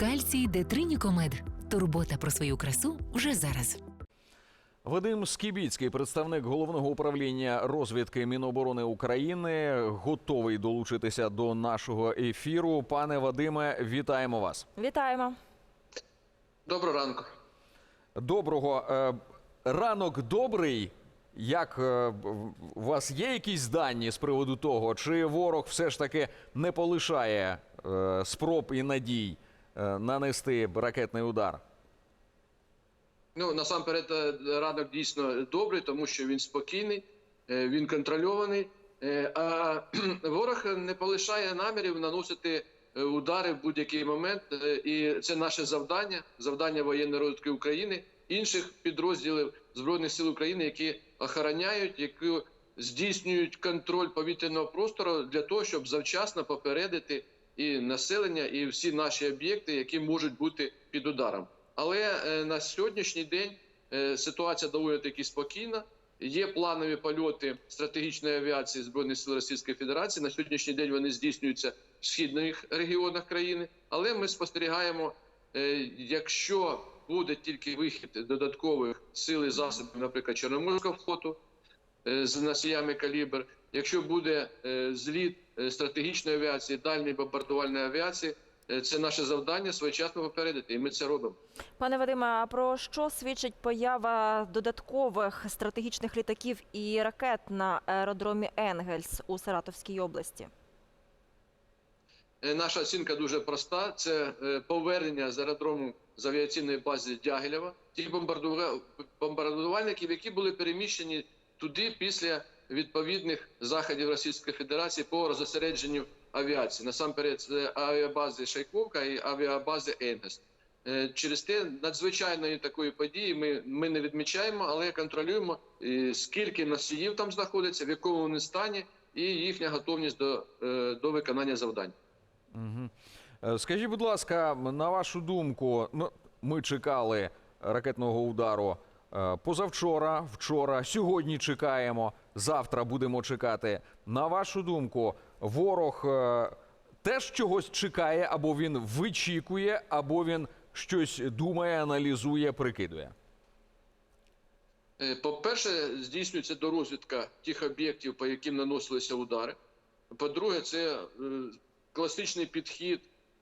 Кальцій Детринікомед. Турбота про свою красу вже зараз. Вадим Скібіцький, представник головного управління розвідки Міноборони України, готовий долучитися до нашого ефіру. Пане Вадиме, вітаємо вас. Вітаємо. Доброго ранку. Доброго Е, ранок добрий. Як е, у вас є якісь дані з приводу того, чи ворог все ж таки не полишає е, спроб і надій нанести ракетний удар? Ну насамперед е, ранок дійсно добрий, тому що він спокійний, е, він контрольований. Е, А ворог не полишає намірів наносити е, удари в будь-який момент. Е, І це наше завдання, завдання воєнної розвідки України, інших підрозділів збройних сил України, які охороняють, які здійснюють контроль повітряного простору для того, щоб завчасно попередити і населення, і всі наші об'єкти, які можуть бути під ударом. Але е, на сьогоднішній день е, ситуація доволі таки спокійна. Є планові польоти стратегічної авіації збройних сил Російської Федерації. На сьогоднішній день вони здійснюються в східних регіонах країни. Але ми спостерігаємо, е, якщо буде тільки вихід додаткових сил і засобів, наприклад, Чорноморського флоту з носіями калібр, якщо буде зліт стратегічної авіації, дальньої бомбардувальної авіації, е, це наше завдання своєчасно попередити, і ми це робимо. Пане Вадиме, а про що свідчить поява додаткових стратегічних літаків і ракет на аеродромі Енгельс у Саратовській області? Е, Наша оцінка дуже проста: це е, повернення з аеродрому з авіаційної бази Дягілєва тих бомбардува- бомбардувальників, які були переміщені туди після відповідних заходів Російської Федерації по розосередженню авіації. Насамперед, це авіабази Шайковка і авіабази Енгест. Е, Через те надзвичайної такої події ми, ми не відмічаємо, але контролюємо, е, скільки носіїв там знаходиться, в якому вони стані, і їхня готовність до, е, до виконання завдань. Угу. Скажіть, будь ласка, на вашу думку, ну, ми чекали ракетного удару позавчора, вчора, сьогодні чекаємо, завтра будемо чекати. На вашу думку, ворог е, теж чогось чекає, або він вичікує, або він щось думає, аналізує, прикидує. Е, По-перше, здійснюється дорозвідка тих об'єктів, по яким наносилися удари. По-друге, це е, класичний підхід.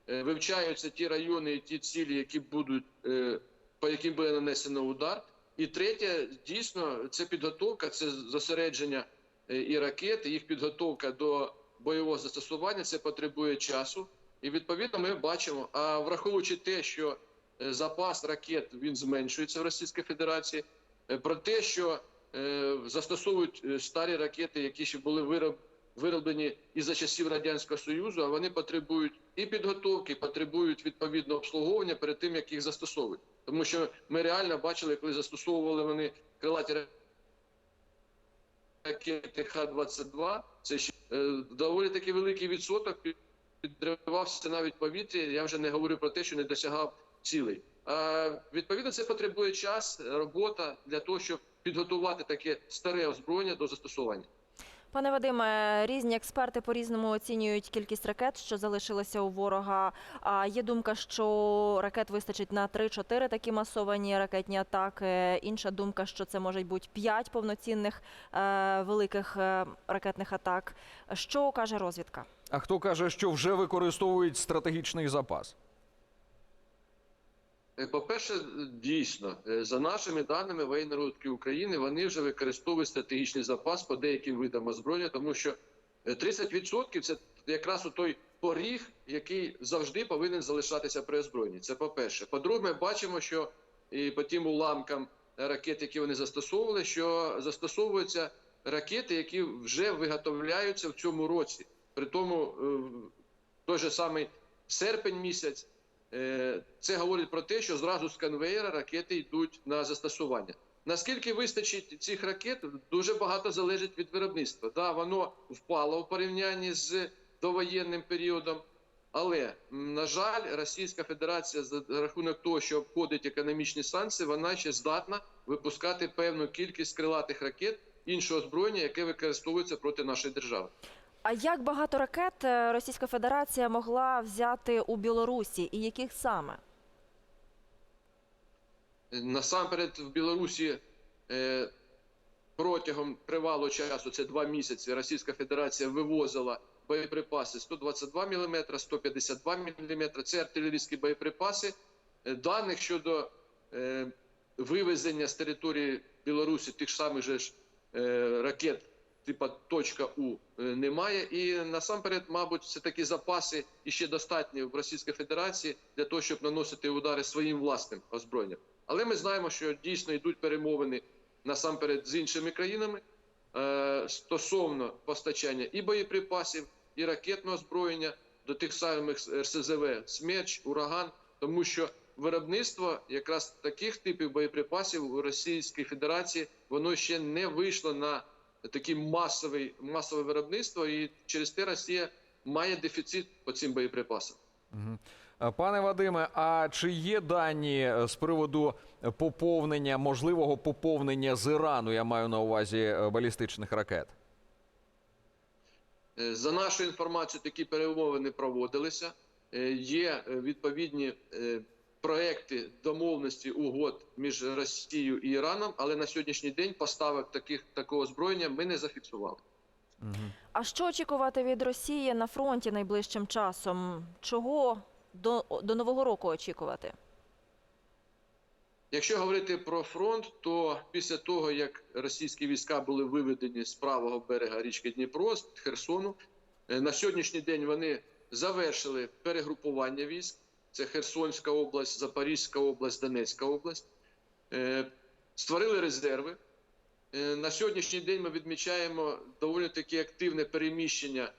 Е, Вивчаються ті райони і ті цілі, які будуть, е, по яким буде нанесено удар. І третє, дійсно, це підготовка, це зосередження е, і ракет, і їх підготовка до бойового застосування. Це потребує часу. І відповідно ми бачимо. А враховуючи те, що е, запас ракет він зменшується в Російській Федерації, е, про те, що застосовують старі ракети, які ще були вироб, вироблені і за часів радянського союзу, а вони потребують і підготовки, потребують відповідного обслуговування перед тим, як їх застосовують. Тому що ми реально бачили, коли застосовували вони крилаті ракети Х-22, це ще е, доволі таки великий відсоток під- підривався навіть повітря. Я вже не говорю про те, що не досягав цілей. А відповідно, це потребує час, робота для того, щоб підготувати таке старе озброєння до застосування. Пане Вадиме, різні експерти по-різному оцінюють кількість ракет, що залишилося у ворога. А є думка, що ракет вистачить на 3-4 такі масовані ракетні атаки. Інша думка, що це можуть бути 5 повноцінних е, великих е, ракетних атак. Що каже розвідка? А хто каже, що вже використовують стратегічний запас? Е, По-перше, дійсно, е, за нашими даними воєнної розвідки України, вони вже використовують стратегічний запас по деяким видам озброєння, тому що е, 30% – це якраз у той поріг, який завжди повинен залишатися при озброєнні. Це по-перше. По-друге, ми бачимо, що і по тим уламкам ракет, які вони застосовували, що застосовуються ракети, які вже виготовляються в цьому році. При тому е, той же самий серпень місяць. Е, Це говорить про те, що зразу з конвеєра ракети йдуть на застосування. Наскільки вистачить цих ракет, дуже багато залежить від виробництва. Да, воно впало в порівнянні з довоєнним періодом, але на жаль, Російська Федерація за рахунок того, що обходить економічні санкції, вона ще здатна випускати певну кількість крилатих ракет іншого озброєння, яке використовується проти нашої держави. А як багато ракет е, Російська Федерація могла взяти у Білорусі і яких саме? Насамперед в Білорусі е, протягом тривалого часу, це два місяці, Російська Федерація вивозила боєприпаси 122 мм, 152 мм. Це артилерійські боєприпаси. Е, Даних щодо е, вивезення з території Білорусі тих самих же ж, е, ракет типа точка У е, немає. І насамперед, мабуть, це такі запаси і ще достатні в Російській Федерації для того, щоб наносити удари своїм власним озброєнням. Але ми знаємо, що дійсно йдуть перемовини насамперед з іншими країнами е, стосовно постачання і боєприпасів, і ракетного озброєння до тих самих РСЗВ «Смерч», «Ураган», тому що виробництво якраз таких типів боєприпасів у Російській Федерації воно ще не вийшло на таке масове, масове виробництво, і через те Росія має дефіцит по цим боєприпасам. Е, Пане Вадиме, а чи є дані е, з приводу поповнення, можливого поповнення з Ірану, я маю на увазі е, балістичних ракет? За нашою інформацією, такі перемовини проводилися. Є відповідні проекти домовленості угод між Росією і Іраном, але на сьогоднішній день поставок таких такого озброєння ми не зафіксували. А що очікувати від Росії на фронті найближчим часом? Чого до, до Нового року очікувати? Якщо говорити про фронт, то після того, як російські війська були виведені з правого берега річки Дніпро, з Херсону, е, на сьогоднішній день вони завершили перегрупування військ. Це Херсонська область, Запорізька область, Донецька область. Е, Створили резерви. Е, На сьогоднішній день ми відмічаємо доволі таки активне переміщення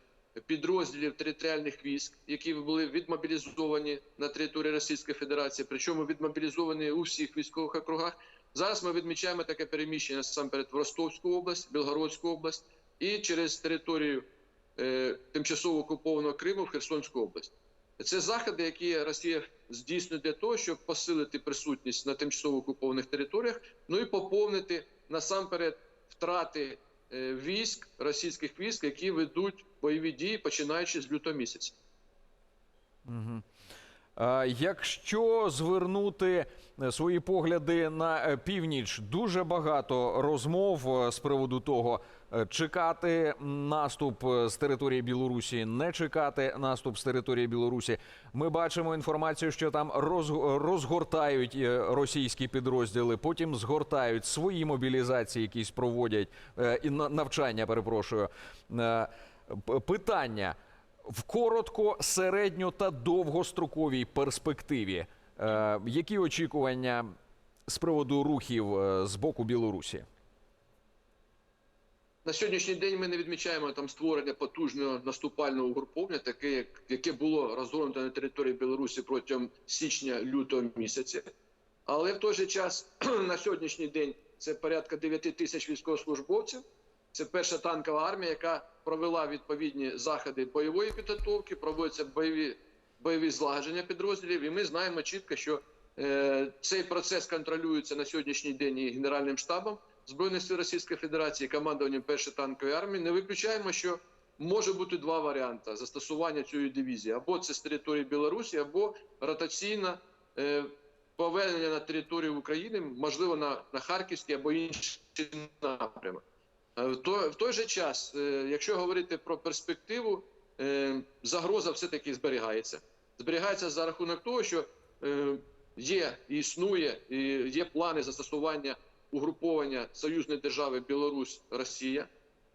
підрозділів територіальних військ, які були відмобілізовані на території Російської Федерації, причому відмобілізовані у всіх військових округах. Зараз ми відмічаємо таке переміщення насамперед в Ростовську область, Білгородську область і через територію е, тимчасово окупованого Криму в Херсонську область. Це заходи, які Росія здійснює для того, щоб посилити присутність на тимчасово окупованих територіях, ну і поповнити насамперед втрати е, військ, російських військ, які ведуть бойові дії, починаючи з лютого місяця. Е, Якщо звернути е, свої погляди на е, північ, дуже багато розмов з приводу того, чекати наступ е, з території Білорусі, не чекати наступ з території Білорусі. Ми бачимо інформацію, що там роз- розгортають е, російські підрозділи, потім згортають свої мобілізації, якісь проводять е, і на- навчання. Перепрошую. Е, Питання в коротко, середньо та довгостроковій перспективі. Е, які очікування з приводу рухів е, з боку Білорусі? На сьогоднішній день ми не відмічаємо там створення потужного наступального угруповання, таке, як, яке було розгорнуто на території Білорусі протягом січня-лютого місяця. Але в той же час на сьогоднішній день це порядка 9 тисяч військовослужбовців. Це перша танкова армія, яка провела відповідні заходи бойової підготовки, проводяться бойові, бойові злагодження підрозділів. І ми знаємо чітко, що е, цей процес контролюється на сьогоднішній день і Генеральним штабом Збройних сил Російської Федерації, командуванням першої танкової армії. Не виключаємо, що може бути два варіанти застосування цієї дивізії: або це з території Білорусі, або ротаційна. Е, Повернення на територію України, можливо, на, на Харківський або інші напрями. Е, В той, же час, е, якщо говорити про перспективу, загроза все-таки зберігається. Зберігається за рахунок того, що є, і існує, і є плани застосування угруповання союзної держави Білорусь, Росія.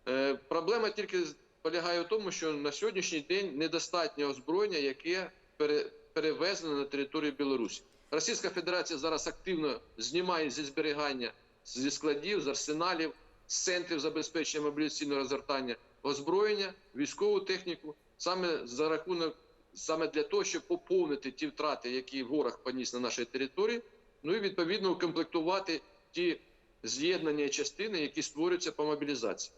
Е, Проблема тільки полягає в тому, що на сьогоднішній день недостатньо озброєння, яке пере, перевезено на територію Білорусі. Російська Федерація зараз активно знімає зі зберігання зі складів, з арсеналів, з центрів забезпечення мобілізаційного розгортання озброєння, військову техніку, саме за рахунок, саме для того, щоб поповнити ті втрати, які ворог поніс на нашій території, ну і відповідно укомплектувати ті з'єднання частини, які створюються по мобілізації.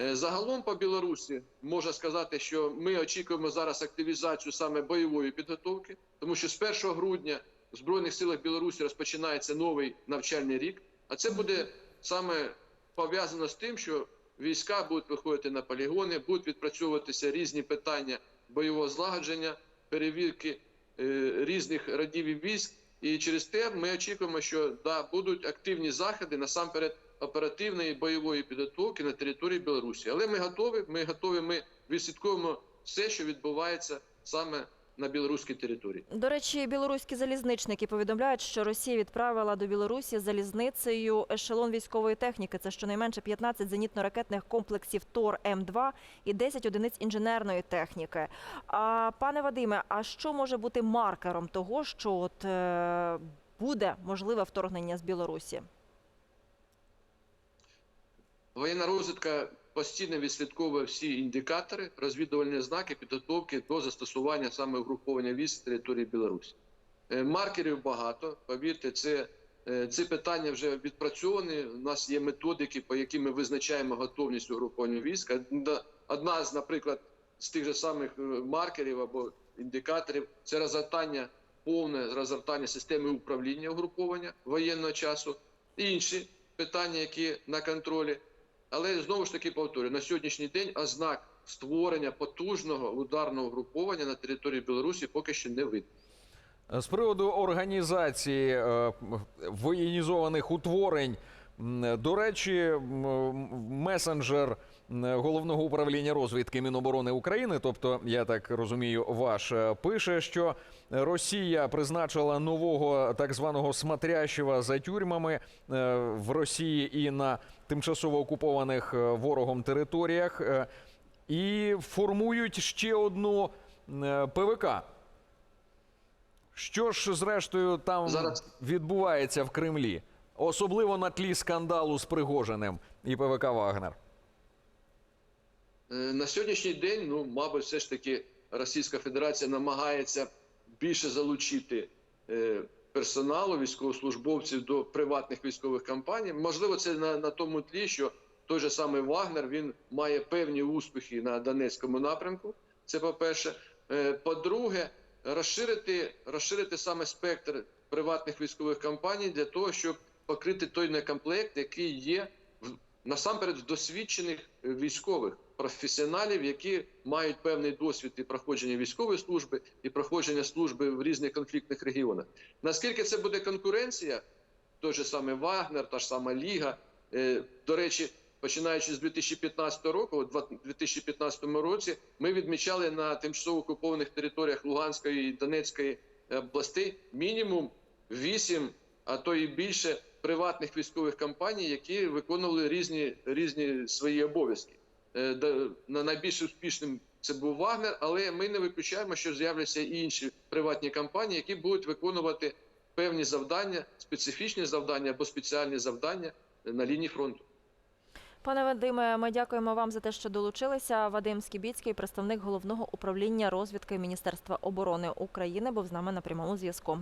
Е, Загалом по Білорусі можна сказати, що ми очікуємо зараз активізацію саме бойової підготовки, тому що з 1 грудня в Збройних силах Білорусі розпочинається новий навчальний рік, а це буде саме пов'язано з тим, що війська будуть виходити на полігони, будуть відпрацьовуватися різні питання бойового злагодження, перевірки е, різних родів і військ. І через те ми очікуємо, що да, будуть активні заходи насамперед оперативної бойової підготовки на території Білорусі. Але ми готові. Ми готові. Ми відслідковуємо все, що відбувається саме на білоруській території. До речі, білоруські залізничники повідомляють, що Росія відправила до Білорусі залізницею ешелон військової техніки. Це щонайменше 15 зенітно-ракетних комплексів ТОР М2 і 10 одиниць інженерної техніки. А пане Вадиме, а що може бути маркером того, що от е, буде можливе вторгнення з Білорусі? Воєнна розвідка постійно відслідковує всі індикатори, розвідувальні знаки підготовки до застосування саме угруповання військ території Білорусі. Е, Маркерів багато. Повірте, це, е, ці питання вже відпрацьовані. У нас є методики, по яким ми визначаємо готовність угруповання військ. Одна- Одна з, наприклад, з тих же самих е, маркерів або індикаторів це розгортання, повне розгортання системи управління угруповання воєнного часу. Інші питання, які на контролі. Але знову ж таки повторюю, на сьогоднішній день ознак створення потужного ударного груповання на території Білорусі поки що не видно. З приводу організації е, воєнізованих утворень, до речі, месенджер головного управління розвідки Міноборони України, тобто, я так розумію, ваш е, пише, що Росія призначила нового так званого смотрящего за тюрмами е, в Росії і на тимчасово окупованих е, ворогом територіях, е, і формують ще одну е, ПВК. Що ж, зрештою, там Зараз- відбувається в Кремлі, особливо на тлі скандалу з Пригожиним і ПВК Вагнер. Е, На сьогоднішній день, ну, мабуть, все ж таки Російська Федерація намагається більше залучити е, персоналу, військовослужбовців до приватних військових компаній. Можливо, це на, на тому тлі, що той же самий Вагнер він має певні успіхи на Донецькому напрямку. Це по-перше. Е, По-друге, розширити, розширити саме спектр приватних військових компаній для того, щоб покрити той некомплект, який є в- насамперед в досвідчених військових професіоналів, які мають певний досвід і проходження військової служби, і проходження служби в різних конфліктних регіонах. Наскільки це буде конкуренція, той же самий Вагнер, та ж сама Ліга. Е, До речі, починаючи з 2015 року, у 2015 році, ми відмічали на тимчасово окупованих територіях Луганської і Донецької областей мінімум 8, а то і більше приватних військових компаній, які виконували різні, різні свої обов'язки. Е, Найбільш успішним це був Вагнер, але ми не виключаємо, що з'являться і інші приватні компанії, які будуть виконувати певні завдання, специфічні завдання або спеціальні завдання на лінії фронту. Пане Вадиме, ми дякуємо вам за те, що долучилися. Вадим Скібіцький, представник головного управління розвідки Міністерства оборони України, був з нами на прямому зв'язку.